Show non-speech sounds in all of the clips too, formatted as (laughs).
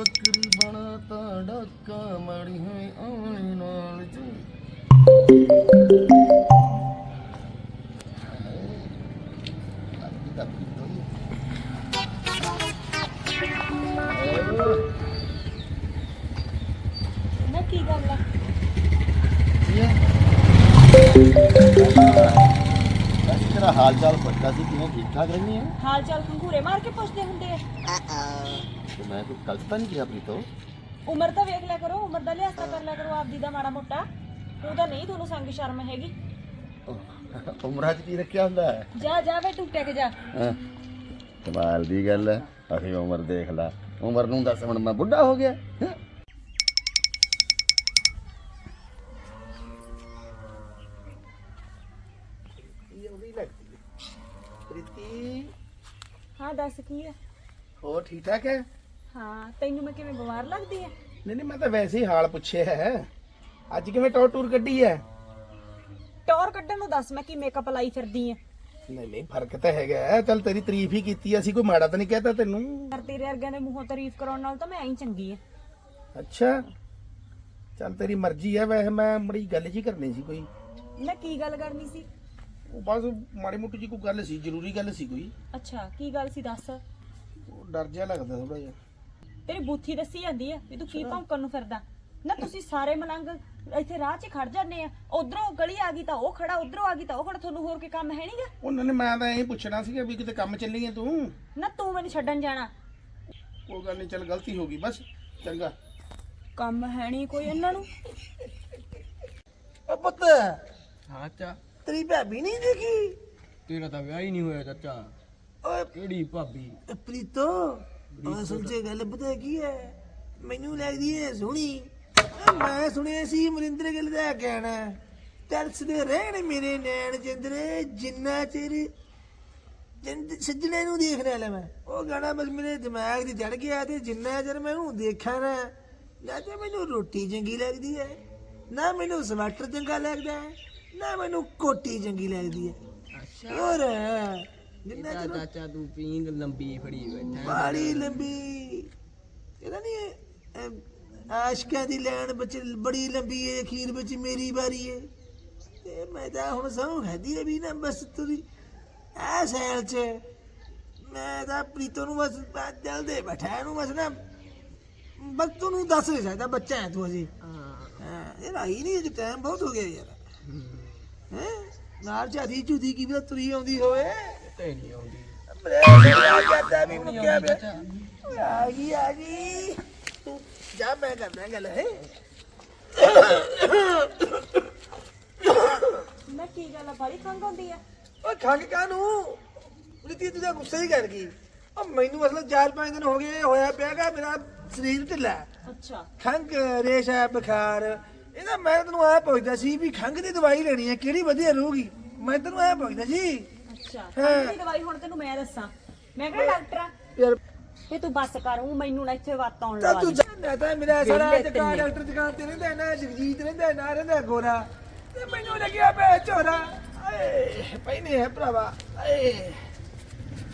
ਬੱਕਰੀ ਬਣਾ ਤਾਂ ਡਾਕਾ ਮਾੜੀ ਹੋਏ ਆਉਣ ਨਾਲ ਚੰਗੀ ਹਾਲ ਚਾਲ ਪੁੱਛਦਾ ਸੀ? ਕਿਵੇਂ ਠੀਕ ਠਾਕ ਰਹਿੰਦੀ ਹੈ ਹਾਲ ਚਾਲ ਖੰਗੂਰੇ ਮਾਰ ਕੇ ਪੁੱਛਦੇ ਹੁੰਦੇ ਆ। ਤੇ ਮੈਂ ਕੋਈ ਗਲਤ ਤਾਂ ਨਹੀਂ ਕਿਹਾ ਪ੍ਰੀਤੋ ਉਮਰ ਤਾਂ ਵੇਖ ਲਿਆ ਕਰੋ ਉਮਰ ਦਾ ਲਿਹਾਜ਼ ਕਰ ਲਿਆ ਕਰੋ ਆਪਦੀ ਦਾ ਮਾੜਾ ਮੋਟਾ। ਉਹਦਾ ਨਹੀਂ ਤੁਹਾਨੂੰ ਸੰਗ ਸ਼ਰਮ ਹੈਗੀ। ਉਮਰਾਂ 'ਚ ਕੀ ਰੱਖਿਆ ਹੁੰਦਾ ਹੈ? ਜਾ ਜਾ ਵੇ ਟੁੱਟੇ ਕੇ ਜਾ। ਹੈਂ? ਕਮਾਲ ਦੀ ਗੱਲ ਹੈ। ਅਸੀਂ ਉਮਰ ਦੇਖ ਲਾ। ਉਮਰ ਨੂੰ ਦੱਸ ਹੁਣ ਮੈਂ ਬੁੱਢਾ ਹੋ ਗਿਆ। ਹੈਂ? ਇਹ ਉਹਦੀ ਲੱਗਦੀ ਹੈ ਪ੍ਰੀਤੀ। ਹਾਂ ਦੱਸ ਕੀ ਹੈ? ਹੋਰ ਠੀਕ ਠਾਕ ਹੈ? ਹਾਂ ਤੈਨੂੰ ਮੈਂ ਕਿਵੇਂ ਬਿਮਾਰ ਲੱਗਦੀ ਹੈ? ਨਹੀਂ ਨਹੀਂ ਮੈਂ ਤਾਂ ਵੈਸੇ ਹੀ ਹਾਲ ਪੁੱਛਿਆ ਹੈ। ਅੱਜ ਕਿਵੇਂ ਟੌਰ ਟੂਰ ਕੱਢੀ ਹੈ? ਟੌਰ ਕੱਢਣ ਨੂੰ ਦੱਸ ਮੈਂ ਕੀ ਮੇਕਅਪ ਲਾਈ ਫਿਰਦੀ ਆ ਨਹੀਂ ਨਹੀਂ ਫ਼ਰਕ ਤਾਂ ਹੈਗਾ ਹੈ। ਚੱਲ ਤੇਰੀ ਤਾਰੀਫ ਹੀ ਕੀਤੀ ਅਸੀਂ ਕੋਈ ਮਾੜਾ ਤਾਂ ਨਹੀਂ ਕਹਿਤਾ ਤੈਨੂੰ। ਪਰ ਤੇਰੇ ਵਰਗਿਆਂ ਦੇ ਮੂੰਹੋਂ ਤਾਰੀਫ ਕਰਾਉਣ ਨਾਲ ਤਾਂ ਮੈਂ ਐਂ ਚੰਗੀ ਆ ਅੱਛਾ। ਚੱਲ ਤੇਰੀ ਮਰਜ਼ੀ ਹੈ ਵੈਸੇ ਮੈਂ ਬੜੀ ਗੱਲ ਜੀ ਕਰਨੀ ਸੀ ਕੋਈ। ਮੈਂ ਕੀ ਗੱਲ ਕਰਨੀ ਸੀ? ਉਹ ਬਸ ਮਾੜੀ ਮੋਟੀ ਜੀ ਕੋਈ ਗੱਲ ਸੀ ਜ਼ਰੂਰੀ ਗੱਲ ਸੀ ਕੋਈ। ਅੱਛਾ ਕੀ ਗੱਲ ਸੀ ਦੱਸ? ਉਹ ਡਰ ਜਿਹਾ ਲੱਗਦਾ ਥੋੜਾ ਜਿਹਾ। ਤੇਰੀ ਬੂਥੀ ਦੱਸੀ ਜਾਂਦੀ ਆ ਵੀ ਤੂੰ ਕੀ ਭੌਂਕਣ ਨੂੰ ਫਿਰਦਾ। ਨਾ ਤੁਸੀਂ ਸਾਰੇ ਮਲੰਗ ਇੱਥੇ ਰਾਹ 'ਚ ਖੜ ਜਾਂਦੇ ਆ। ਉਧਰੋਂ ਗਲੀ ਆ ਗਈ ਤਾਂ ਉਹ ਖੜਾ ਉਧਰੋਂ ਆ ਗਈ ਤਾਂ ਉਹ ਖੜਾ। ਤੁਹਾਨੂੰ ਹੋਰ ਕੀ ਕੰਮ ਹੈ ਨਹੀਂਗਾ ਉਹਨਾਂ ਨੇ ਮੈਂ ਤਾਂ ਇਹ ਪੁੱਛਣਾ ਸੀਗਾ ਵੀ ਕਿਤੇ ਕੰਮ ਚੱਲੀ ਹੈ ਤੂੰ? ਨਾ ਤੂੰ ਮੈਨੂੰ ਛੱਡਣ ਜਾਣਾ। ਕੋਈ ਗੱਲ ਨਹੀਂ ਚੱਲ ਗਲਤੀ ਹੋ ਗਈ ਬਸ। ਚੰਗਾ। ਕੰਮ ਹੈ ਨਹੀਂ ਕੋਈ ਇਹਨਾਂ ਨੂੰ। ਓ ਪੁੱਤ। ਹਾਂ ਚਾ ਤੇਰੀ ਭਾਬੀ ਨਹੀਂ ਦੇਖੀ? ਤੇਰਾ ਤਾਂ ਵਿਆਹ ਹੀ ਨਹੀਂ ਹੋਇਆ ਚਾਚਾ। ਓਏ ਕਿਹੜੀ ਭਾਬੀ? ਪ੍ਰੀਤੋ ਅਸਲ 'ਚ ਗੱਲ ਪਤਾ ਕੀ ਹੈ ਮੈਨੂੰ ਲੱਗਦੀ ਹੈ ਸੋਹਣੀ ਮੈਂ ਸੁਣਿਆ ਸੀ ਮਰਿੰਦਰ ਗਿੱਲ ਦਾ ਕਹਿਣਾ ਤਰਸਦੇ ਰਹਿਣ ਮੇਰੇ ਨੈਣ ਚੰਦਰੇ ਜਿੰਨਾ ਚਿਰ ਜਿੰਦ ਸੱਜਣੇ ਨੂੰ ਦੇਖਣਾ ਲੈ ਮੈਂ ਉਹ ਗਾਣਾ ਬਸ ਮੇਰੇ ਦਿਮਾਗ 'ਚ ਚੜ ਗਿਆ ਤੇ ਜਿੰਨਾ ਚਿਰ ਮੈਂ ਉਹਨੂੰ ਦੇਖਾਂ ਨਾ ਨਾ ਤੇ ਮੈਨੂੰ ਰੋਟੀ ਚੰਗੀ ਲੱਗਦੀ ਹੈ ਨਾ ਮੈਨੂੰ ਸਵੈਟਰ ਚੰਗਾ ਲੱਗਦਾ ਹੈ ਨਾ ਮੈਨੂੰ ਕੋਟੀ ਚੰਗੀ ਲੱਗਦੀ ਹੈ ਹੋਰ। ਜਿੰਨਾ ਚਿਰ ਚਾਚਾ ਤੂੰ ਪੀਂਗ ਲੰਬੀ ਫੜੀ ਬੈਠਾ ਬਾੜੀ ਲੰਬੀ। ਇਹਦਾ ਨਹੀਂ ਆਸ਼ਕਾਂ ਦੀ ਲੈਣ ਵਿੱਚ ਬੜੀ ਲੰਬੀ ਹੈ ਅਖੀਰ ਵਿੱਚ ਮੇਰੀ ਵਾਰੀ ਹੈ ਤੇ ਮੈਂ ਤਾਂ ਹੁਣ ਸਹੁੰ ਖਾਦੀ ਹੈ ਵੀ ਨਾ ਬਸ ਤੁਰੀ ਐ ਸੈਲ ਚ। ਮੈਂ ਤਾਂ ਪ੍ਰੀਤੋ ਨੂੰ ਬਸ ਦਿਲ ਦੇ ਬੈਠਾ ਇਹਨੂੰ ਬਸ ਨਾ ਬਸ ਤੈਨੂੰ ਦੱਸ ਨਹੀਂ ਸਕਦਾ ਬੱਚਾ ਹੈ ਤੂੰ ਅਜੇ ਹਾਂ। ਹਾਂ ਇਹ ਰਾਈ ਨਹੀਂ ਅਜੇ ਟਾਈਮ ਬਹੁਤ ਹੋ ਗਿਆ ਯਾਰ। ਹੈ? ਨਾਲ ਚਾਦੀ ਚੂਦੀ ਕੀ ਵੀ ਤੁਰੀ ਆਉਂਦੀ ਹੋਵੇ। ਤੇ ਨਹੀਂ ਆਉਂਦੀ ਵੀ ਮੁੱਕਿਆ ਆ ਗਈ ਆ ਗਈ। ਜਾ ਮੈਂ ਕਰਦਾ ਗੱਲ ਹੈ। ਮੈਂ ਕੀ ਗੱਲ ਆ ਬੜੀ ਖੰਗ ਆਉਂਦੀ ਆ? ਓਏ ਖੰਗ ਕਾਨੂੰ ਪ੍ਰੀਤੀ ਤੂੰ ਤਾਂ ਗੁੱਸੇ ਹੀ ਕਰ ਗਈ। ਓ ਮੈਨੂੰ ਅਸਲ 4-5 ਦਿਨ ਹੋ ਗਏ ਹੋਇਆ ਪਿਆਗਾ ਮੇਰਾ ਸਰੀਰ ਢਿੱਲਾ। ਹੈ। ਅੱਛਾ। ਖੰਗ ਰੇਸ਼ਾ ਬੁਖਾਰ ਇਹਦਾ ਮੈਂ ਤੈਨੂੰ ਆ ਪੁੱਛਦਾ ਸੀ ਵੀ ਖੰਗ ਦੀ ਦਵਾਈ ਲੈਣੀ ਹੈ ਕਿਹੜੀ ਵਧੀਆ ਰਹੂਗੀ? ਮੈਂ ਤੈਨੂੰ ਆ ਪੁੱਛਦਾ ਸੀ। ਅੱਛਾ। ਖੰਘ ਦੀ ਦਵਾਈ ਹੁਣ ਤੈਨੂੰ ਮੈਂ ਦੱਸਾਂ। ਮੈਂ ਕਿਹੜਾ ਡਾਕਟਰ ਆ ਯਾਰ। ਤੇ ਤੂੰ ਬੱਸ ਕਰ ਊਂ ਮੈਨੂੰ ਨਾ ਇੱਥੇ ਵਾਤ ਆਉਣ ਲਵਾ ਤੂੰ ਦੇ। ਜਾਣਦਾ ਤਾਂ ਮੇਰਾ ਸਾਰਾ ਦੁਕਾਨ। ਡਾਕਟਰ ਦੁਕਾਨ ਤੇ ਰਹਿੰਦਾ ਨਾ ਜਗਜੀਤ ਰਹਿੰਦਾ ਨਾ ਰਹਿੰਦਾ ਗੋਰਾ। ਤੇ ਮੈਨੂੰ ਲੱਗਿਆ ਬੇ ਚੋਰਾ ਏ ਪੈਨੇ ਹੈ ਭਰਾਵਾ ਏ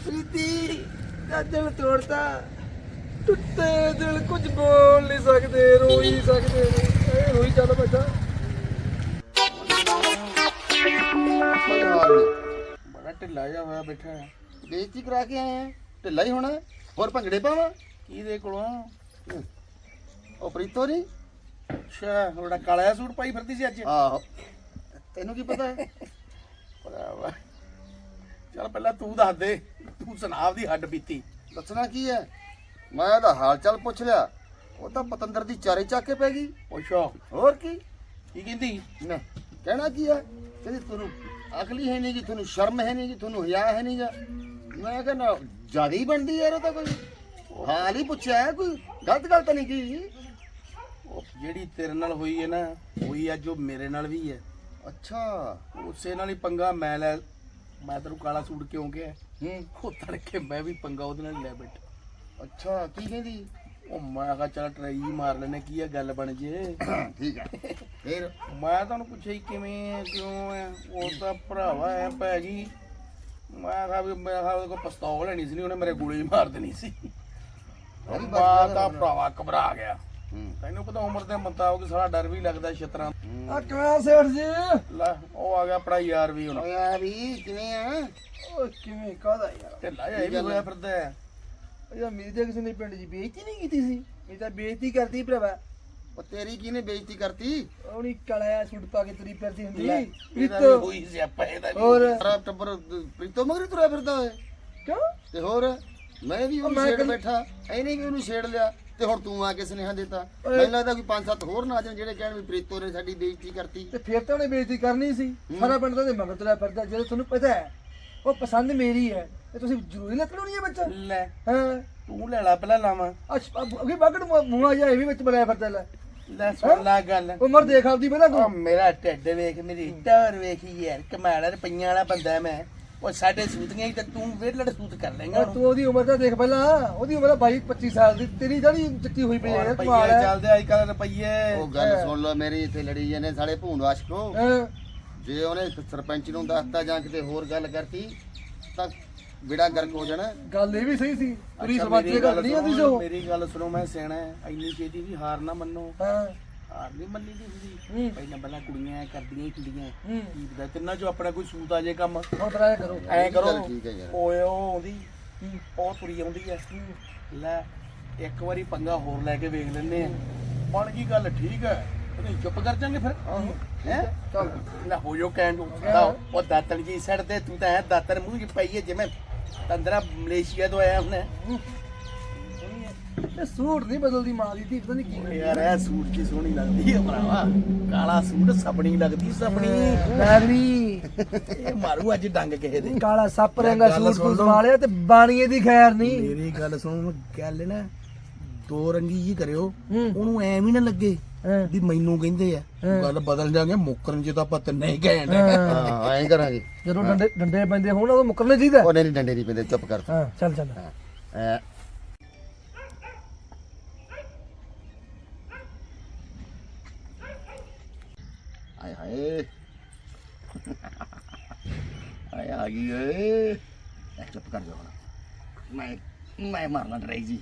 ਪ੍ਰੀਤੀ ਦਾ ਦਿਲ ਤੋੜਤਾ। ਟੁੱਟੇ ਦਿਲ ਕੁਝ ਬੋਲ ਨਹੀਂ ਸਕਦੇ ਰੋ ਹੀ ਸਕਦੇ। ਚੱਲ ਬੜਾ ਢਿੱਲਾ ਜਿਹਾ ਹੋਇਆ ਬੈਠਾ ਹੈ ਬੇਇੱਜ਼ਤੀ ਕਰਾ ਕੇ ਆਏ ਆ ਢਿੱਲਾ ਹੀ ਹੋਣਾ। ਹੋਰ ਭੰਗੜੇ ਪਾਵਾਂ? ਕੀ ਦੇ ਕੋਲੋਂ। ਉਹ ਪ੍ਰੀਤੋ ਨਹੀਂ ਅੱਛਾ ਕਾਲਾ ਜਿਹਾ ਸੂਟ ਪਾਈ ਫਿਰਦੀ ਸੀ ਅੱਜ। ਆਹੋ। ਤੈਨੂੰ ਕੀ ਪਤਾ? ਹੈ ਭਰਾਵਾ। ਚੱਲ ਪਹਿਲਾਂ ਤੂੰ ਦੱਸ ਦੇ। ਤੂੰ ਸੁਣਾ ਦੀ ਹੱਡ ਬੀਤੀ। ਦੱਸਣਾ ਕੀ ਹੈ? ਮੈਂ ਇਹਦਾ ਹਾਲ ਚਾਲ ਪੁੱਛ ਲਿਆ। ਉਹ ਤਾਂ ਪਤੰਦਰ ਦੀ ਚਾਰੇ ਚੱਕ ਕੇ ਪੈ ਗਈ। ਅੱਛਾ। ਹੋਰ ਕੀ? ਕੀ ਕਹਿੰਦੀ? ਨਾ ਕਹਿਣਾ ਕੀ ਹੈ? ਕਹਿੰਦੀ ਤੁਹਾਨੂੰ ਅਕਲੀ ਹੈ ਨਹੀਂ ਜੀ ਤੁਹਾਨੂੰ ਸ਼ਰਮ ਹੈ ਨਹੀਂ ਜੀ ਤੁਹਾਨੂੰ ਹਿਆ ਹੈ ਨਹੀਂ ਗਾ। ਮੈਂ ਕਹਿੰਦਾ ਜ਼ਿਆਦਾ ਹੀ ਬਣਦੀ ਯਾਰ ਉਹ ਤਾਂ ਕੋਈ। ਹਾਲ ਹੀ ਪੁੱਛਿਆ ਹੈ ਕੋਈ? ਗਲਤ ਗੱਲ ਤਾਂ ਨਹੀਂ ਕੀ ਉਹ ਜਿਹੜੀ ਤੇਰੇ ਨਾਲ ਹੋਈ ਹੈ ਨਾ ਹੋਈ ਅੱਜ ਉਹ ਮੇਰੇ ਨਾਲ ਵੀ ਹੈ। ਅੱਛਾ। ਉਸੇ ਨਾਲ ਹੀ ਪੰਗਾ ਮੈਂ ਲੈ ਮੈਂ ਤੈਨੂੰ ਕਾਲਾ ਸੂਟ ਕਿਉਂ ਕਿਹਾ? ਹੂੰ। ਉਹ ਤੜਕੇ ਮੈਂ ਵੀ ਪੰਗਾ ਉਹਦੇ ਨਾਲ ਲੈ ਬੈਠਾ। ਅੱਛਾ ਕੀ ਕਹਿੰਦੀ? ਉਹ ਮੈਂ ਕਿਹਾ ਚੱਲ ਟਰਾਈ ਮਾਰ ਲੈਨੇ ਕੀ ਆ ਗੱਲ ਬਣ ਜੇ। ਠੀਕ ਹੈ ਫੇਰ? ਮੈਂ ਤੁਹਾਨੂੰ ਪੁੱਛਿਆ ਸੀ ਕਿਵੇਂ ਹੈ, ਕਿਉਂ ਹੈ ਉਹ ਤਾਂ ਭਰਾਵਾ ਐ ਪੈ ਗਈ। ਮੈਂ ਕਿਹਾ ਵੀ ਮੈਂ ਕਿਹਾ ਉਹਦੇ ਕੋਲ ਪਿਸਤੌਲ ਲੈਣੀ ਸੀ ਨਹੀਂ ਉਹਨੇ ਮੇਰੇ ਗੋਲੀ ਮਾਰ ਦੇਣੀ ਸੀ। ਉਹ ਗਿਆ ਆ ਭਰਾਵਾ ਘਬਰਾ ਗਿਆ। ਹੂੰ। ਤੈਨੂੰ ਪਤਾ ਉਮਰ ਦੇ ਮੁਤਾਬਕ ਸਾਰਾ ਡਰ ਵੀ ਲੱਗਦਾ ਛਤਰਾਂ ਆ ਕਿਵੇਂ ਸੇਠ ਜੀ? ਲੈ ਉਹ ਆ ਗਿਆ ਆਪਣਾ ਯਾਰ ਵੀ ਹੁਣ। ਓਏ ਆ ਵੀ ਕਿਵੇਂ ਆ? ਓ ਕਿਵੇਂ ਕਾਹਦਾ ਯਾਰ? ਢਿੱਲਾ ਜਿਹਾ ਇਹ ਵੀ ਹੋਇਆ ਫਿਰਦਾ ਹੈ। ਯਾ ਮੇਰੀ ਤਾਂ ਕਿਸੇ ਨੇ ਪਿੰਡ 'ਚ ਬੇਇੱਜ਼ਤੀ ਨਹੀਂ ਕੀਤੀ ਸੀ। ਮੇਰੀ ਤਾਂ ਬੇਇੱਜ਼ਤੀ ਕਰਦੀ ਭਰਾਵਾ। ਉਹ ਤੇਰੀ ਕਿਹਨੇ ਬੇਇੱਜ਼ਤੀ ਕਰਤੀ? ਉਹਨੀ ਕਲਾਇਆ ਸੁੱਟ ਪਾ ਕੇ ਤੁਰੀ ਫਿਰਦੀ ਹੁੰਦੀ ਲੈ, ਪ੍ਰੀਤ। ਇਹਦਾ ਵੀ ਹੋਈ ਸਿਆਪਾ ਇਹਦਾ ਵੀ ਹੋਰ। ਸਾਰਾ ਟੱਬਰ ਪ੍ਰੀਤੋ ਮਗਰੀ ਤੁਰਿਆ ਫਿਰਦਾ ਓਏ। ਕਿਉਂ? ਤੇ ਹੋਰ ਮੈਂ ਵੀ ਉਹ ਉਹਨੂੰ ਮੈਂ ਛੇੜ ਬੈਠਾ ਐਨੇ ਵੀ ਉਹਨੂੰ ਛੇੜ ਲਿਆ ਤੇ ਹੁਣ ਤੂੰ ਆ ਕੇ ਸੁਨੇਹਾ ਦਿੱਤਾ। ਓਏ। ਮੈਨੂੰ ਲੱਗਦਾ ਕੋਈ ਪੰਜ ਸੱਤ ਹੋਰ ਨਾ ਆ ਜਾਣ ਜਿਹੜੇ ਕਹਿਣ ਵੀ ਪ੍ਰੀਤੋ ਨੇ ਸਾਡੀ ਬੇਇੱਜ਼ਤੀ ਕਰਤੀ। ਤੇ ਫਿਰ ਤਾਂ ਉਹਨੇ ਬੇਇੱਜ਼ਤੀ ਕਰਨੀ ਸੀ। ਸਾਰਾ ਪਿੰਡ ਤਾਂ ਉਹਦੇ ਮਗਰ ਤੁਰਿਆ ਫਿਰਦਾ ਜਦੋਂ ਤੁਹਾਨੂੰ ਪਤਾ ਹੈ ਉਹ ਪਸੰਦ ਮੇਰੀ ਹੈ। ਤੇ ਤੁਸੀਂ ਜ਼ਰੂਰੀ ਲੱਕੜੋਣੀ ਹੈ ਬੱਚਾ? ਲੈ। ਹਾਂ? ਤੂੰ ਲੈ ਲਾ ਪਹਿਲਾਂ ਲਾਵਾਂ। ਅੱਛਾ ਅੱਗੇ ਬਾਗੜ ਮੂੰਹ ਆ ਜਾ ਇਹ ਵੀ ਵਿੱਚ ਬਣਾਇਆ ਫਿਰਦਾ ਲੈ। ਲੈ ਸੁਣ ਲੈ ਗੱਲ। ਉਮਰ ਦੇਖ ਆਪਦੀ ਪਹਿਲਾਂ ਤੂੰ ਮੇਰਾ ਢਿੱਡ ਵੇਖ ਮੇਰੀ ਟੌਰ ਵੇਖ ਯਾਰ ਕਮਾਲ ਰੁਪਈਆਂ ਵਾਲਾ ਬੰਦਾ ਮੈਂ। ਉਹ ਸਾਡੇ ਸੂਤੀਆਂ ਹੀ ਤੇ ਤੂੰ ਵੇਲੜ ਸੂਤ ਕਰ ਲੇਗਾ ਤੂੰ ਉਹਦੀ ਉਮਰ ਤਾਂ ਦੇਖ ਪਹਿਲਾਂ ਉਹਦੀ ਉਮਰ ਹੈ 22 25 ਸਾਲ ਦੀ ਤੇਰੀ ਜਿਹੜੀ ਚੱਕੀ ਹੋਈ ਪਈ ਹੈ ਕਮਾਲ ਹੈ। ਚੱਲਦੇ ਅੱਜ ਕੱਲ ਰੁਪਈਏ। ਉਹ ਗੱਲ ਸੁਣ ਲਓ ਮੇਰੀ ਇੱਥੇ ਲੜੀ ਜਾਂਦੇ ਸਾਲੇ ਭੂੰਡ ਆਸ਼ਕੋ ਜੇ ਉਹਨੇ ਸਰਪੰਚ ਨੂੰ ਦੱਸਤਾ ਜਾਂ ਕਿਤੇ ਹੋਰ ਗੱਲ ਕਰਤੀ ਤਾਂ ਵਿੜਾ ਗਰਕ ਹੋ ਜਾਣਾ। ਗੱਲ ਇਹ ਵੀ ਸਹੀ ਸੀ ਮੇਰੀ ਦੀ ਗੱਲ ਨਹੀਂ ਆਉਂਦੀ ਸੁਣੋ, ਜੋ ਮੇਰੀ ਗੱਲ ਸੁਣੋ ਮੈਂ ਸਿਆਣਾ ਹੈ। ਇੰਨੀ ਛੇਤੀ ਵੀ ਹਾਰ ਨਾ ਮੰਨੋ। ਹਾਂ। ਹਾਰ ਨਹੀਂ ਮੰਨੀ ਦੀ ਹੁੰਦੀ। ਪਹਿਲਾਂ ਪਹਿਲਾਂ ਕੁੜੀਆਂ ਐਂ ਕਰਦੀਆਂ ਹੂੰ ਕੀ ਪਤਾ ਤਿੰਨਾਂ ਚੋਂ ਆਪਣਾ ਕੋਈ ਸੂਤ ਆ ਜੇ ਕੰਮ। ਹੁਣ ਤਰਾ ਕਰੋ। ਐਂ ਕਰੋ। ਚੱਲ ਠੀਕ ਹੈ ਯਾਰ। ਓਏ ਉਹ ਆਉਂਦੀ। ਉਹ ਤੁਰੀ ਆਉਂਦੀ ਐ। ਲੈ ਇੱਕ ਵਾਰੀ ਪੰਗਾ ਹੋਰ ਲੈ ਕੇ ਵੇਖ ਲੈਨੇ ਆ। ਬਣ ਗਈ ਗੱਲ ਠੀਕ ਹੈ ਨਹੀਂ ਚੁੱਪ ਕਰ ਜਾਂਗੇ ਫਿਰ। ਹੈ? ਚੱਲ। ਲੈ ਹੋ ਜੋ ਤਾਂ ਉਹ ਦਾਤਣ ਜੀ ਸੜ ਤੇ ਤੂੰ ਤਾਂ ਐ ਦਾਤਰ ਮੂੰਹ 'ਚ ਪਈ ਐ ਜਿਵੇਂ ਤੰਦਰਾ ਮਲੇਸ਼ੀਆ ਤੋਂ ਆਇਆ ਹੁਣੇ। ਇਹ ਸੂਟ ਨਹੀਂ ਬਦਲਦੀ ਮਾਂ ਦੀ ਧੀ ਪਤਾ ਨਹੀਂ ਕੀ ਕਰੀ ਯਾਰ ਇਹ ਸੂਟ ਕੀ ਸੋਹਣੀ ਲੱਗਦੀ ਹੈ ਭਰਾਵਾ। ਕਾਲਾ ਸੂਟ ਸਪਣੀ ਲੱਗਦੀ ਸਪਣੀ। ਮੈਗਰੀ ਇਹ ਮਾਰੂ ਅੱਜ ਡੰਗ ਕਿਸੇ ਦੇ। ਕਾਲਾ ਸੱਪ ਰੰਗਾ ਸੂਟ ਲਓ। ਵਾਲਿਆ ਤੇ ਬਾਣੀਏ ਦੀ ਖੈਰ ਨਹੀਂ। ਮੇਰੀ ਗੱਲ ਸੁਣ ਗੱਲ ਨਾ ਦੋ ਰੰਗੀ ਜੀ ਕਰਿਓ। ਉਹਨੂੰ ਐ ਵੀ ਨਾ ਲੱਗੇ। ਵੀ ਮੈਨੂੰ ਕਹਿੰਦੇ ਆ ਗੱਲ ਬਦਲ ਜਾਗੇ ਮੁੱਕਰਨ ਚ ਤਾਂ ਆਪਾਂ ਤਿੰਨੇ ਹੀ ਗਏ ਨੇ ਹਾਂ। ਐਂ ਕਰਾਂਗੇ। ਜਦੋਂ ਡੰਡੇ ਡੰਡੇ ਪੈਂਦੇ ਹੋਣ ਉਦੋਂ ਮੁੱਕਰਨਾ ਚਾਹੀਦਾ ਉਹ ਨਹੀਂ ਡੰਡੇ ਨਹੀਂ ਪੈਂਦੇ ਚੁੱਪ ਕਰ। ਹਾਂ ਚੱਲ ਚੱਲ। ਐ। ਆਏ ਹਾਏ। ਆਏ ਆ ਗਈ ਏ ਐ ਚੁੱਪ ਕਰ ਜਾ ਹੁਣ। ਮੈਂ ਮੈਂ ਮਾਰਨਾ ਡਰਾਈ ਜੀ।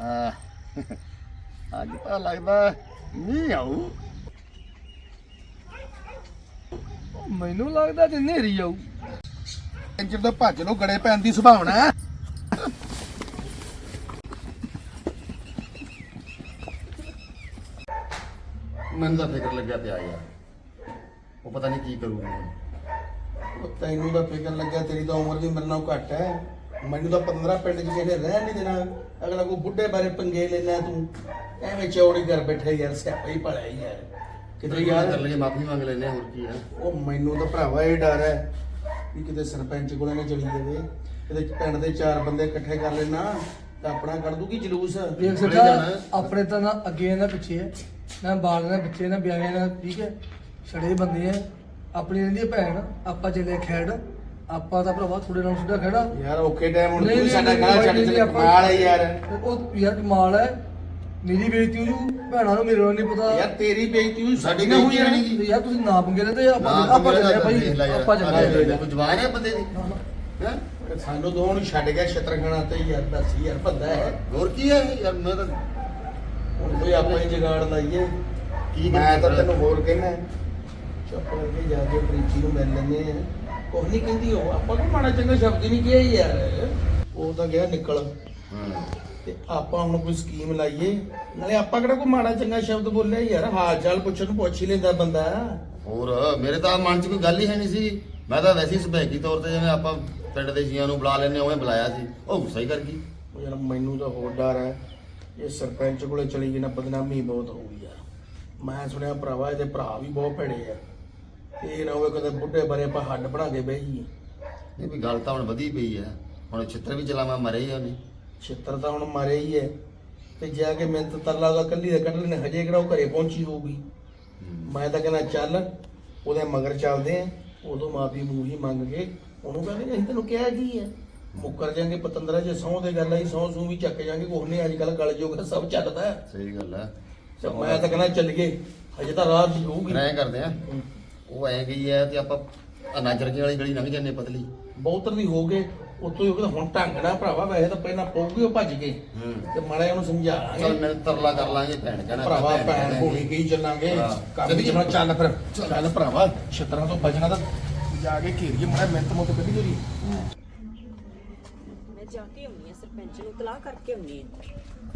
ਆ ਅੱਜ ਤਾਂ ਲੱਗਦਾ। ਨਹੀਂ ਆਊ। ਉਹ ਮੈਨੂੰ ਲੱਗਦਾ ਤੇ ਨੇਰੀ ਆਊ। ਇੰਜਰ ਦਾ ਭੱਜ ਲੋ ਗੜੇ ਪੈਣ ਦੀ ਸੰਭਾਵਨਾ ਹੈ। ਮੈਨੂੰ ਤਾਂ ਫਿਕਰ ਲੱਗਿਆ ਪਿਆ ਯਾਰ। ਉਹ ਪਤਾ ਨਹੀਂ ਕੀ ਕਰੂਗੀ। ਉਹ ਤੈਨੂੰ ਤਾਂ ਫਿਕਰ ਲੱਗਿਆ ਤੇਰੀ ਤਾਂ ਉਮਰ ਵੀ ਮੇਰੇ ਨਾਲੋਂ ਘੱਟ ਹੈ। ਮੈਨੂੰ ਤਾਂ 15 ਪਿੰਡ 'ਚ ਕਿਸੇ ਰਹਿ ਨਹੀਂ ਦੇਣਾ। ਅਗਲਾ ਕੋਈ ਬੁੱਢੇ ਬਾਰੇ ਪੰਗੇ ਲੈਣਾ ਤੂੰ। ਐਵੇਂ ਚੌੜੀ ਕਰ ਬੈਠੇ ਯਾਰ ਸਿਆਪਾ ਹੀ ਹੀ ਯਾਰ। ਕਿਤੇ ਯਾਰ ਕਰ ਲਈਏ ਮਾਫੀ ਮੰਗ ਲੈਨੇ ਹੋਰ ਕੀ ਹੈ ਉਹ ਮੈਨੂੰ ਤਾਂ ਭਰਾਵਾ ਇਹ ਡਰ ਹੈ ਵੀ ਕਿਤੇ ਸਰਪੰਚ ਕੋਲੇ ਨਾ ਚਲੀ ਜਾਵੇ। ਕਿਤੇ ਪਿੰਡ ਦੇ ਚਾਰ ਬੰਦੇ ਇਕੱਠੇ ਕਰ ਲੈਣਾ ਤਾਂ ਆਪਣਾ ਕੱਢ ਦੂਗੀ ਜਲੂਸ। ਆਪਣੇ ਤਾਂ ਨਾ ਅੱਗੇ ਨਾ ਪਿੱਛੇ ਹੈ ਨਾ ਬਾਲ ਨਾ ਪਿੱਛੇ ਨਾ ਵਿਆਹਿਆ ਨਾ ਠੀਕ ਹੈ? ਛੜੇ ਬੰਦੇ ਆ ਆਪਣੀ ਰਹਿੰਦੀ ਭੈਣ ਆਪਾਂ ਚੱਲੇ ਖੈੜ। ਆਪਾਂ ਤਾਂ ਭਰਾਵਾ ਥੋੜੇ ਨਾਲ ਸਿੱਧਾ ਖੜਾ। ਯਾਰ ਓਕੇ ਟਾਈਮ ਹੁਣ ਨਹੀਂ, ਤੂੰ ਨਹੀਂ, ਸਾਡਾ ਨਹੀਂ, ਗਾਲ ਛੱਡ ਨਹੀਂ, ਚੱਲ। ਕਮਾਲ ਹੈ ਯਾਰ। ਉਹ ਯਾਰ ਕਮਾਲ ਹੈ। ਮੇਰੀ ਬੇਇੱਜ਼ਤੀ ਹੋ ਜੂ ਭੈਣਾਂ ਨੂੰ ਮੇਰੇ ਨੂੰ ਨਹੀਂ ਪਤਾ। ਯਾਰ ਤੇਰੀ ਬੇਇੱਜ਼ਤੀ ਹੋਈ ਸਾਡੀ ਸਾਡੀ ਨਾ ਹੋਈ ਬੇਇੱਜ਼ਤੀ ਯਾਰ ਨਹੀਂ। ਤੁਸੀਂ ਨਾ ਪੰਗੇ ਲੈਂਦੇ ਆਪਾਂ ਆਪਾਂ ਚੱਲੇ ਭਾਈ ਆਪਾਂ ਚੱਲੇ। ਕੋਈ ਜਵਾਨ ਹੈ ਬੰਦੇ ਦੀ। ਹੈਂ? ਸਾਨੂੰ ਦੋਵਾਂ ਨੂੰ ਛੱਡ ਗਿਆ ਛਤਰਖਾਨਾ ਤੇ ਯਾਰ ਦੱਸ ਯਾਰ ਬੰਦਾ ਹੈ। ਹੋਰ ਕੀ ਹੈ? ਯਾਰ ਮੈਂ ਤਾਂ ਹੁਣ ਕੋਈ ਆਪਾਂ ਹੀ ਜਗਾੜ ਲਾਈਏ। ਕੀ ਮੈਂ ਤਾਂ? ਤੈਨੂੰ ਹੋਰ ਕਹਿਣਾ ਚੁੱਪ ਕਰਕੇ ਜਾ ਕੇ ਪ੍ਰੀਤੀ ਨੂੰ ਮਿਲ ਲੈਂਦੇ ਆ। ਕੁਛ ਨਹੀਂ ਕਹਿੰਦੀ ਉਹ ਆਪਾਂ ਨੂੰ ਮਾੜਾ ਚੰਗਾ ਸ਼ਬਦ ਹੀ ਨਹੀਂ ਕਿਹਾ ਯਾਰ? ਉਹ ਤਾਂ ਗਿਆ ਨਿਕਲ। ਤੇ ਆਪਾਂ ਹੁਣ ਕੋਈ ਸਕੀਮ ਲਾਈਏ। ਨਾਲੇ ਆਪਾਂ ਕਿਹੜਾ ਕੋਈ ਮਾੜਾ ਚੰਗਾ ਸ਼ਬਦ ਬੋਲਿਆ ਯਾਰ? ਹਾਲ ਚਾਲ ਪੁੱਛਣ ਨੂੰ ਪੁੱਛ ਹੀ ਲੈਂਦਾ ਬੰਦਾ। ਹੋਰ ਮੇਰੇ ਤਾਂ ਮਨ 'ਚ ਕੋਈ ਗੱਲ ਹੀ ਹੈ ਨਹੀਂ ਸੀ। ਮੈਂ ਤਾਂ ਵੈਸੇ ਹੀ ਤੌਰ ਤੇ ਜਿਵੇਂ ਆਪਾਂ ਪਿੰਡ ਦੇ ਜੀਆਂ ਨੂੰ ਬੁਲਾ ਲੈਨੇ ਉਵੇਂ ਬੁਲਾਇਆ ਸੀ। ਉਹ ਗੁੱਸਾ ਹੀ ਕਰ ਗਈ। ਉਹ ਯਾਰ ਮੈਨੂੰ ਤਾਂ ਹੋਰ ਡਰ ਹੈ। ਇਹ ਸਰਪੰਚ ਕੋਲੇ ਚਲੀ ਗਈ ਨਾ ਬਦਨਾਮੀ ਬਹੁਤ ਹੋਊਗੀ ਯਾਰ। ਮੈਂ ਸੁਣਿਆ ਭਰਾਵਾ ਇਹਦੇ ਭਰਾ ਵੀ ਬਹੁਤ ਭੜੇ ਆ। ਇਹ ਨਾ ਹੋਵੇ ਕਦੇ ਬੁੱਢੇ ਬਾਰੇ ਆਪਾਂ ਹੱਡ ਬਣਾ ਕੇ ਬਹਿ ਜਾਈਏ। ਇਹ ਵੀ ਗੱਲ ਤਾਂ ਹੁਣ ਵਧੀ ਪਈ ਹੈ। ਹੁਣ ਛਿੱਤਰ ਵੀ ਚਲਾਵਾ ਮਰੇ ਹੀ ਉਹਨੇ। ਛਿੱਤਰ ਤਾਂ ਹੁਣ ਮਾਰੇ ਹੀ ਹੈ। ਤੇ ਜਾ ਕੇ ਮਿੰਤ ਤਰਲਾ ਉਹਦਾ ਕੱਲੀ ਦੇ ਕੱਢ ਲੈਣੇ ਹਜੇ ਕਿਹੜਾ ਉਹ ਘਰੇ ਪਹੁੰਚੀ ਹੋਊਗੀ। ਮੈਂ ਤਾਂ ਕਹਿੰਦਾ ਚੱਲ ਉਹਦੇ ਮਗਰ ਚੱਲਦੇ ਆ ਉਦੋਂ ਮਾਫੀ ਮੂਹੀ ਮੰਗ ਕੇ ਉਹਨੂੰ ਕਹਿੰਦੇ ਅਸੀਂ ਤੈਨੂੰ ਕਿਹਾ ਕੀ ਹੈ? ਮੁੱਕਰ ਜਾਂਗੇ ਪਤੰਦਰਾ ਜੇ ਸਹੁੰ ਦੇ ਗੱਲ ਆਈ ਸਹੁੰ ਸੂ ਵੀ ਚੱਕ ਜਾਂਗੇ। ਕੁਛ ਨਹੀਂ ਅੱਜ ਕੱਲ ਗਲ ਜੋਗਾ ਸਭ ਚੱਲਦਾ ਹੈ ਸਹੀ ਗੱਲ ਤੇ ਮੈਂ ਤਾਂ ਕਹਿੰਦਾ ਚੱਲੀਏ ਹਜੇ ਤਾਂ ਰਾਤ ਹੋਊਗੀ। ਐਂ ਕਰਦੇ ਆ ਉਹ ਐਂ ਗਈ ਹੈ ਤੇ ਆਪਾਂ ਆਹ ਨਾਜਰਕੇ ਵਾਲੀ ਗਲੀ ਲੰਘ ਜਾਂਦੇ ਪਤਲੀ। ਬਹੁਤਰ ਦੀ ਹੋ ਗਏ ਉਤੋਂ ਹੀ ਕਹਿੰਦਾ ਹੁਣ ਢੰਗ ਨਾਲ ਭਰਾਵਾ ਵੈਸੇ ਤਾਂ ਪਹਿਲਾਂ ਪਊਗੀ ਉਹ ਭੱਜ ਹੂੰ। ਤੇ ਮਾੜਾ ਜਿਹਾ ਉਹਨੂੰ ਚਲ ਸਮਝਾਵਾਂਗੇ ਮੈਂ ਤਰਲਾ ਕਰ ਲਾਂਗੇ ਭੈਣ ਕਹਿਣਾ ਭਰਾਵਾ ਭੈਣ ਹੋਣੀ ਗਈ ਚੱਲਾਂਗੇ। ਹਾਂ। ਕੰਮ ਵੀ ਚੱਲਣਾ ਚੱਲ ਫਿਰ। ਚੱਲ। ਭਰਾਵਾ ਛਤਰਾਂ ਤੋਂ ਬਚਣਾ ਤਾਂ ਜਾ ਕੇ ਘੇਰੀਏ ਮਾੜਾ ਮਿੰਟ ਮੁੱਤ ਕੱਢੀ ਜਰੀ ਮੈਂ ਜਾ ਕੇ ਆਉਣੀ ਆ ਸਰਪੰਚ ਨੂੰ ਤਲਾਹ ਕਰਕੇ ਆਉਣੀ ਆ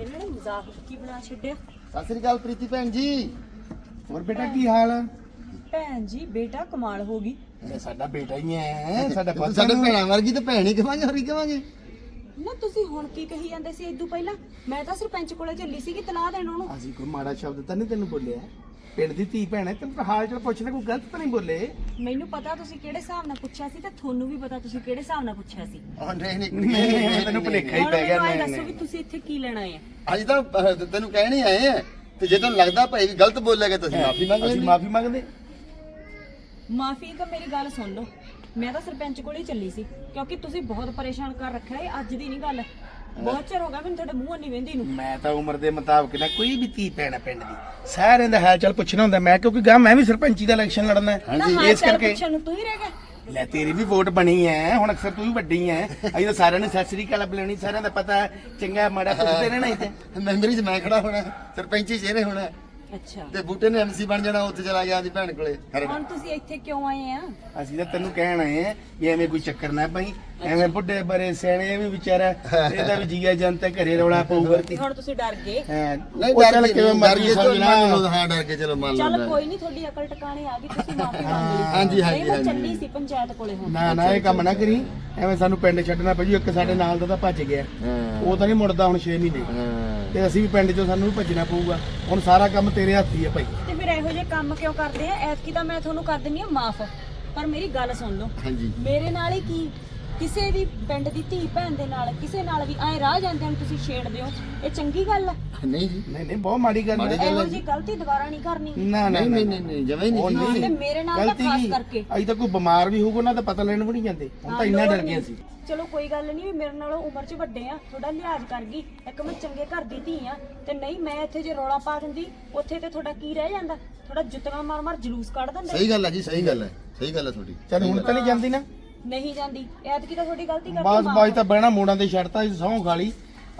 ਇਹਨਾਂ ਨੇ ਮਜ਼ਾਕ ਕੀ ਬਣਾ ਛੱਡਿਆ? ਸਤਿ ਸ੍ਰੀ ਅਕਾਲ ਪ੍ਰੀਤੀ ਭੈਣ ਜੀ। ਹੋਰ ਬੇਟਾ ਕੀ ਹਾਲ ਆ? ਭੈਣ ਜੀ ਬੇਟਾ ਕਮਾਲ ਹੋ ਗਈ। ਇਹ ਸਾਡਾ ਬੇਟਾ ਹੀ ਹੈ ਸਾਡਾ ਪਤਾ ਸਾਡੇ ਭੈਣਾਂ ਵਰਗੀ ਤੇ ਭੈਣ ਹੀ ਕਵਾਂਗੇ ਹੋਰ ਹੀ ਕਵਾਂਗੇ। ਨਾ ਤੁਸੀਂ ਹੁਣ ਕੀ ਕਹੀ ਜਾਂਦੇ ਸੀ ਇਦੋਂ ਪਹਿਲਾਂ? ਮੈਂ ਤਾਂ ਸਰਪੰਚ ਕੋਲੇ ਚੱਲੀ ਸੀ ਕਿ ਤਲਾਹ ਦੇਣ ਉਹਨੂੰ। ਅਸੀਂ ਕੋਈ ਮਾੜਾ ਸ਼ਬਦ ਤਾਂ ਨਹੀਂ ਤੈਨੂੰ ਬੋਲਿਆ। ਪਿੰਡ ਦੀ ਧੀ ਭੈਣ ਹੈ ਤੈਨੂੰ ਤਾਂ ਹਾਲ ਚਾਲ ਪੁੱਛਦੇ ਕੋਈ ਗਲਤ ਤਾਂ ਨਹੀਂ ਬੋਲੇ। ਮੈਨੂੰ ਪਤਾ ਤੁਸੀਂ ਕਿਹੜੇ ਹਿਸਾਬ ਨਾਲ ਪੁੱਛਿਆ ਸੀ ਤੇ ਤੁਹਾਨੂੰ ਵੀ ਪਤਾ ਤੁਸੀਂ ਕਿਹੜੇ ਹਿਸਾਬ ਨਾਲ ਪੁੱਛਿਆ ਸੀ। ਹਾਂ ਨਹੀਂ ਨਹੀਂ ਨਹੀਂ, ਤੈਨੂੰ ਭੁਲੇਖਾ ਹੀ ਹੁਣ ਪੈ ਗਿਆ ਮੈਨੂੰ ਨਹੀਂ ਦੱਸੋ ਨਹੀਂ। ਵੀ ਤੁਸੀਂ ਇੱਥੇ ਕੀ ਲੈਣਾ ਹੈ? ਅੱਜ ਤਾਂ ਅਹ, ਤੈਨੂੰ ਕਹਿਣ ਆਏ ਆ ਤੇ ਜੇ ਤੈਨੂੰ ਲੱਗਦਾ ਭਾਈ ਵੀ ਗਲਤ ਬੋਲਿਆਗਾ ਤੁਸੀਂ ਮਾਫੀ ਮੰਗ ਅਸੀਂ ਲੈਂਦੇ ਮਾਫੀ ਮੰਗਦੇ। ਮਾਫੀ ਤਾਂ ਮੇਰੀ ਗੱਲ ਸੁਣ ਲਓ। ਮੈਂ ਤਾਂ ਸਰਪੰਚ ਕੋਲੇ ਹੀ ਚੱਲੀ ਸੀ ਕਿਉਂਕਿ ਤੁਸੀਂ ਬਹੁਤ ਪਰੇਸ਼ਾਨ ਕਰ ਰੱਖਿਆ ਇਹ ਅੱਜ ਦੀ ਨਹੀਂ ਗੱਲ। ਬਹੁਤ ਚਿਰ ਹੋ ਗਿਆ ਮੈਨੂੰ ਤੁਹਾਡੇ ਮੂੰਹ ਨਹੀਂ ਵਹਿੰਦੀ ਨੂੰ। ਮੈਂ ਤਾਂ ਉਮਰ ਦੇ ਮੁਤਾਬਕ ਨਾ ਕੋਈ ਵੀ ਧੀ ਆ ਪਿੰਡ ਦੀ। ਸਾਰਿਆਂ ਦਾ ਹਾਲ ਚਾਲ ਪੁੱਛਣਾ ਹੁੰਦਾ ਮੈਂ ਕਿਉਂਕਿ ਗਾ ਮੈਂ ਵੀ ਸਰਪੰਚੀ ਦਾ ਇਲੈਕਸ਼ਨ ਲੜਨਾ ਹੈ। ਇਸ ਕਰਕੇ ਪੁੱਛਣ ਨੂੰ ਤੂੰ ਹੀ ਰਹਿ ਗਿਆ। ਲੈ ਤੇਰੀ ਵੀ ਵੋਟ ਬਣੀ ਹੈ ਹੁਣ ਅਕਸਰ ਤੂੰ ਵੀ ਵੱਡੀ ਹੈ ਅਸੀਂ ਤਾਂ ਸਾਰਿਆਂ ਨੇ ਸਤਿ ਸ੍ਰੀ ਅਕਾਲ ਬੁਲਾਉਣੀ ਸਾਰਿਆਂ ਦਾ ਪਤਾ ਹੈ ਚੰਗਾ ਮਾੜਾ ਪੁੱਛਦੇ ਰਹਿਣਾ ਇੱਥੇ। (laughs) ਮੈਂਬਰੀ 'ਚ ਮੈਂ ਖੜਾ ਹੋਣਾ ਸਰਪੰਚੀ ਚਿਹਰੇ ਹੋਣਾ। ਅੱਛਾ। ਤੇ ਬੂਟੇ ਨੇ ਐਮਸੀ ਬਣ ਜਾਣਾ ਉੱਥੇ ਚਲਾ ਗਿਆ ਦੀ ਭੈਣ ਕੋਲੇ ਹਰੇ ਹੁਣ ਤੁਸੀਂ ਇੱਥੇ ਕਿਉਂ ਆਏ ਆ? ਅਸੀਂ ਤਾਂ ਤੈਨੂੰ ਕਹਿਣ ਆਏ ਆ ਵੀ ਐਵੇਂ ਕੋਈ ਚੱਕਰ ਨਾ ਪਈ ਐਵੇਂ ਬੁੱਢੇ ਬਰੇ ਸਿਆਣੇ ਇਹ ਵੀ ਵਿਚਾਰਾ ਇਹਦਾ ਵੀ ਜੀਆ ਜਨਤਾ ਘਰੇ ਰੌਲਾ ਪਊਗਾ। ਤੇ ਹੁਣ ਤੁਸੀਂ ਡਰ ਗਏ। ਹਾਂ ਨਹੀਂ ਉਹ ਡਰ ਚੱਲ ਕੇ ਕਿਵੇਂ ਡਰ ਮੰਨ ਲਓ ਲਾ। ਹਾਂ ਡਰ ਕੇ ਚਲੋ ਮੰਨ ਚੱਲ ਲਓ। ਕੋਈ ਨਹੀਂ ਤੁਹਾਡੀ ਅਕਲ ਟਿਕਾਣੇ ਆ ਗਈ ਤੁਸੀਂ ਮਾਫੀ ਮੰਗ ਲਈ। ਹਾਂਜੀ, ਹਾਂਜੀ, ਨਹੀਂ, ਮੈਂ ਹਾਂਜੀ। ਚੱਲੀ ਸੀ ਪੰਚਾਇਤ ਕੋਲੇ ਹੁਣ। ਨਾ ਨਾ ਇਹ ਕੰਮ ਨਾ ਕਰੀ। ਐਵੇਂ ਸਾਨੂੰ ਪਿੰਡ ਛੱਡਣਾ ਪਈ ਇੱਕ ਸਾਡੇ ਨਾਲ ਦਾ ਤਾਂ ਭੱਜ ਗਿਆ। ਹਾਂ। ਉਹ ਤਾਂ ਨਹੀਂ ਮੁੜਦਾ ਹੁਣ 6 ਮਹੀਨੇ। ਹਾਂ। ਤੇ ਅਸੀਂ ਵੀ ਪਿੰਡ ਚੋਂ ਸਾਨੂੰ ਵੀ ਭੱਜਣਾ ਪਊਗਾ। ਹੁਣ ਸਾਰਾ ਕੰਮ ਤੇਰੇ ਹੱਥ ਹੀ ਭਾਈ। ਤੇ ਫਿਰ ਇਹੋ ਜਿਹੇ ਕੰਮ ਕਿਉਂ ਕਰਦੇ ਆ? ਐਤਕੀ ਤਾਂ ਮੈਂ ਤੁਹਾਨੂੰ ਕਰ ਦਿੰਨੀ ਆ ਮਾਫ। ਪਰ ਮੇਰੀ ਗੱਲ ਸੁਣ ਲਓ। ਹਾਂਜੀ। ਮੇਰੇ ਨਾਲ ਹੀ ਕੀ ਕਿਸੇ ਵੀ ਪਿੰਡ ਦੀ ਧੀ ਭੈਣ ਦੇ ਨਾਲ ਕਿਸੇ ਨਾਲ ਵੀ ਐ ਰਾਹ ਜਾਂਦੇ ਨੂੰ ਤੁਸੀਂ ਛੇੜਦੇ ਹੋ ਇਹ ਚੰਗੀ ਗੱਲ ਹੈ? ਨਹੀਂ ਜੀ। ਨਹੀਂ ਨਹੀਂ ਬਹੁਤ ਮਾੜੀ ਗੱਲ ਮਾੜੀ ਹੈ ਇਹੋ ਜਿਹੀ ਗਲਤੀ ਦੁਬਾਰਾ ਨਹੀਂ ਕਰਨੀ। ਨਾ ਨਾ ਨਹੀਂ ਨਾ, ਨਹੀਂ ਨਾ। ਨਹੀਂ ਉਹ ਨਹੀਂ ਜੀ। ਤੇ ਮੇਰੇ ਨਾਲ ਤਾਂ ਗਲਤੀ ਖਾਸ? ਕਰਕੇ। ਅਸੀਂ ਤਾਂ ਕੋਈ ਬਿਮਾਰ ਵੀ ਹੋਊਗਾ ਉਹਨਾਂ ਦਾ ਪਤਾ ਲੈਣ ਵੀ ਨਹੀਂ ਜਾਂਦੇ। ਹੁਣ ਤਾਂ ਇੰਨਾ ਡਰ ਗਏ। ਸੀ ਚਲੋ ਕੋਈ ਗੱਲ ਨਹੀਂ ਵੀ ਮੇਰੇ ਨਾਲੋਂ ਉਮਰ 'ਚ ਵੱਡੇ ਆ ਥੋੜਾ ਲਿਹਾਜ਼ ਕਰ ਗਈ। ਇੱਕ ਮੈਂ ਚੰਗੇ ਘਰ ਦੀ ਧੀ ਆ ਤੇ ਨਹੀਂ ਮੈਂ ਇੱਥੇ ਜੇ ਰੌਲਾ ਪਾ ਦਿੰਦੀ ਉੱਥੇ ਤੇ ਤੁਹਾਡਾ ਕੀ ਰਹਿ ਜਾਂਦਾ? ਥੋੜਾ ਜੁੱਤੀਆਂ ਮਾਰ ਮਾਰ ਜਲੂਸ ਕੱਢ ਦਿੰਦੇ। ਸਹੀ ਗੱਲ ਹੈ ਜੀ ਸਹੀ ਗੱਲ ਹੈ। ਸਹੀ ਗੱਲ ਹੈ ਤੁਹਾਡੀ। ਚੱਲ ਹੁਣ ਤਾਂ ਨਹੀਂ ਜਾਂਦੀ ਨਾ। ਨਹੀਂ ਜਾਂਦੀ। ਐਤਕੀ ਤਾਂ ਤੁਹਾਡੀ ਗਲਤੀ ਕਰਦੀ ਬਾਸ ਮਾਫ਼। ਬਾਜ ਤਾਂ ਬਹਿਣਾ ਮੋੜਾਂ ਤੇ ਛੱਡਤਾ ਅਸੀਂ ਸਹੁੰ ਖਾਲੀ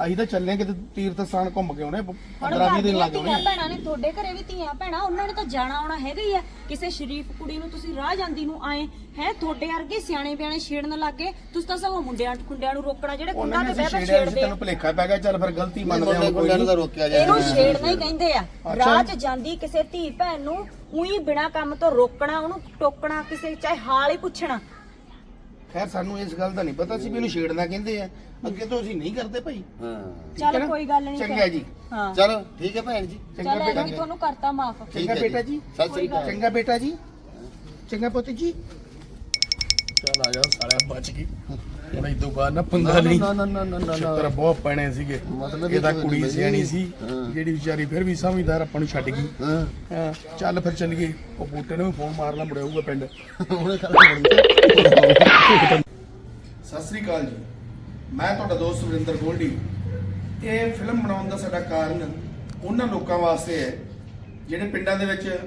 ਅਸੀਂ ਤਾਂ ਚੱਲੇ ਕਿਤੇ ਤੀਰਥ ਸਥਾਨ ਘੁੰਮ ਕੇ ਆਉਣੇ ਹੁਣ 15 ਘਰ 20 ਦਿਨ ਲੱਗ ਜਾਣੇ ਭੈਣਾਂ ਨੇ ਤੁਹਾਡੇ ਘਰੇ ਵੀ ਧੀਆਂ ਭੈਣਾਂ ਉਹਨਾਂ ਨੇ ਤਾਂ ਜਾਣਾ ਆਉਣਾ ਹੈਗਾ ਹੀ ਆ। ਕਿਸੇ ਸ਼ਰੀਫ ਕੁੜੀ ਨੂੰ ਤੁਸੀਂ ਰਾਹ ਜਾਂਦੀ ਨੂੰ ਆਏ ਹੈ ਤੁਹਾਡੇ ਵਰਗੇ ਸਿਆਣੇ ਬਿਆਣੇ ਛੇੜਨ ਲੱਗੇ ਤੁਸੀਂ ਤਾਂ ਸਗੋਂ ਮੁੰਡਿਆਂ ਕੁੰਡਿਆਂ ਨੂੰ ਰੋਕਣਾ ਜਿਹੜੇ ਕੁੰਡਾ ਤੇ ਬਹਿ ਸੀ ਛੇੜਦੇ ਆ। ਤੈਨੂੰ ਭੁਲੇਖਾ ਪੈ ਗਿਆ ਚੱਲ ਫਿਰ ਗਲਤੀ ਮੰਨਦੇ ਹਾਂ ਕੋਈ। ਨਹੀਂ ਰੋਕਿਆ ਜਾਏ। ਇਹਨੂੰ ਛੇੜਨਾ ਹੀ ਕਹਿੰਦੇ ਆ। ਰਾਹ 'ਚ ਜਾਂਦੀ ਕਿਸੇ ਧੀ ਭੈਣ ਨੂੰ ਉਹੀ ਬਿਨਾ ਕੰਮ ਤੋਂ ਰੋਕਣਾ ਉਹਨੂੰ ਟੋਕਣਾ ਕਿਸੇ ਚਾਹੇ ਹਾਲ ਹੀ ਪੁੱਛਣਾ। ਖੈਰ ਸਾਨੂੰ ਇਸ ਗੱਲ ਦਾ ਨਹੀਂ ਪਤਾ ਸੀ ਵੀ ਇਹਨੂੰ ਛੇੜਨਾ ਕਹਿੰਦੇ ਆ। ਅੱਗੇ ਤੋਂ ਅਸੀਂ ਨਹੀਂ ਕਰਦੇ ਭਾਈ। ਹਾਂ। ਠੀਕ ਹੈ ਚੱਲ ਨਾ? ਕੋਈ ਗੱਲ ਨਹੀਂ ਚੰਗਾ ਜੀ। ਹਾਂ। ਚਲੋ ਠੀਕ ਹੈ ਭੈਣ ਜੀ। ਚੰਗਾ ਚੱਲ ਬੇਟਾ ਐਤਕੀ ਤੁਹਾਨੂੰ ਕਰਤਾ ਮਾਫ। ਠੀਕ ਚੰਗਾ ਹੈ ਬੇਟਾ ਜੀ। ਸਤਿ ਸ੍ਰੀ ਅਕਾਲ। ਚੰਗਾ ਬੇਟਾ ਜੀ। ਚੰਗਾ ਪੁੱਤ ਜੀ। ਚੱਲ ਆ ਜਾ ਸਾਲਿਆ ਬਚ ਗਈ। ਹੁਣ ਇਦੋਂ ਬਾਅਦ ਨਾ ਪੰਗਾ ਨਹੀਂ ਨਾ ਨਾ ਨਾ ਨਾ ਨਾ ਛੱਤਰ ਬਹੁਤ ਪੈਣੇ ਸੀਗੇ। ਮਤਲਬ ਇਹ ਤਾਂ ਇਹ ਕੁੜੀ ਸਿਆਣੀ ਸੀ। ਜਿਹੜੀ ਵਿਚਾਰੀ ਫਿਰ ਵੀ ਸਮਝਦਾਰ ਆਪਾਂ ਨੂੰ ਛੱਡ ਗਈ। ਹਾਂ। ਚੱਲ ਫਿਰ ਚੱਲ ਗਏ ਉਹ ਬੂਟੇ ਨੂੰ ਫੋਨ ਮਾਰ ਲਾ ਮੁੜਿਆਊਗਾ ਪਿੰਡ। ਉਹਨੇ ਸਤਿ ਸ੍ਰੀ ਅਕਾਲ ਜੀ। ਮੈਂ ਤੁਹਾਡਾ ਦੋਸਤ ਸੁਰਿੰਦਰ ਗੋਲਡੀ। ਇਹ ਫਿਲਮ ਬਣਾਉਣ ਦਾ ਸਾਡਾ ਕਾਰਨ ਉਹਨਾਂ ਲੋਕਾਂ ਵਾਸਤੇ ਹੈ ਜਿਹੜੇ ਪਿੰਡਾਂ ਦੇ ਵਿੱਚ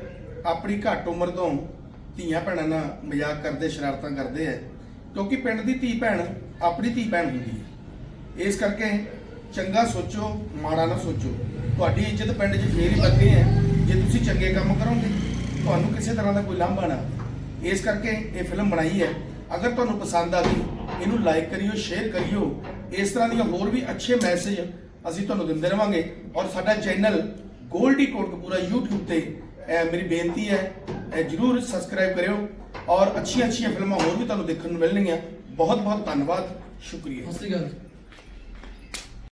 ਆਪਣੀ ਘੱਟ ਉਮਰ ਤੋਂ ਧੀਆਂ ਭੈਣਾਂ ਨਾਲ ਮਜ਼ਾਕ ਕਰਦੇ ਸ਼ਰਾਰਤਾਂ ਕਰਦੇ ਹੈ। ਕਿਉਂਕਿ ਪਿੰਡ ਦੀ ਧੀ ਭੈਣ ਆਪਣੀ ਧੀ ਭੈਣ ਹੁੰਦੀ ਹੈ। ਇਸ ਕਰਕੇ ਚੰਗਾ ਸੋਚੋ, ਮਾੜਾ ਨਾ ਸੋਚੋ। ਤੁਹਾਡੀ ਇੱਜ਼ਤ ਪਿੰਡ 'ਚ ਫੇਰ ਹੀ ਬਣਨੀ ਹੈ। ਜੇ ਤੁਸੀਂ ਚੰਗੇ ਕੰਮ ਕਰੋਗੇ, ਤੁਹਾਨੂੰ ਕਿਸੇ ਤਰ੍ਹਾਂ ਦਾ ਕੋਈ ਲਾਂਭਾ ਨਾ ਇਸ ਕਰਕੇ ਇਹ ਫਿਲਮ ਬਣਾਈ ਹੈ। ਅਗਰ ਤੁਹਾਨੂੰ ਪਸੰਦ ਆ ਗਈ, ਇਹਨੂੰ ਲਾਈਕ ਕਰਿਓ ਸ਼ੇਅਰ ਕਰਿਓ। ਇਸ ਤਰ੍ਹਾਂ ਦੀਆਂ ਹੋਰ ਵੀ ਅੱਛੇ ਮੈਸੇਜ ਅਸੀਂ ਤੁਹਾਨੂੰ ਦਿੰਦੇ ਰਵਾਂਗੇ। ਔਰ ਸਾਡਾ ਚੈਨਲ ਗੋਲਡੀ ਕੋਟਕਪੂਰਾ YouTube ਤੇ ਮੇਰੀ ਬੇਨਤੀ ਹੈ, ਇਹ ਜਰੂਰ ਸਬਸਕ੍ਰਾਈਬ ਕਰਿਓ। ਔਰ ਅੱਛੀਆਂ ਅੱਛੀਆਂ ਫਿਲਮਾਂ ਹੋਰ ਵੀ ਤੁਹਾਨੂੰ ਦੇਖਣ ਨੂੰ ਮਿਲਣਗੀਆਂ। ਬਹੁਤ ਬਹੁਤ ਧੰਨਵਾਦ। ਸ਼ੁਕਰੀਆ। ਸਤਿ ਸ਼੍ਰੀ ਅਕਾਲ।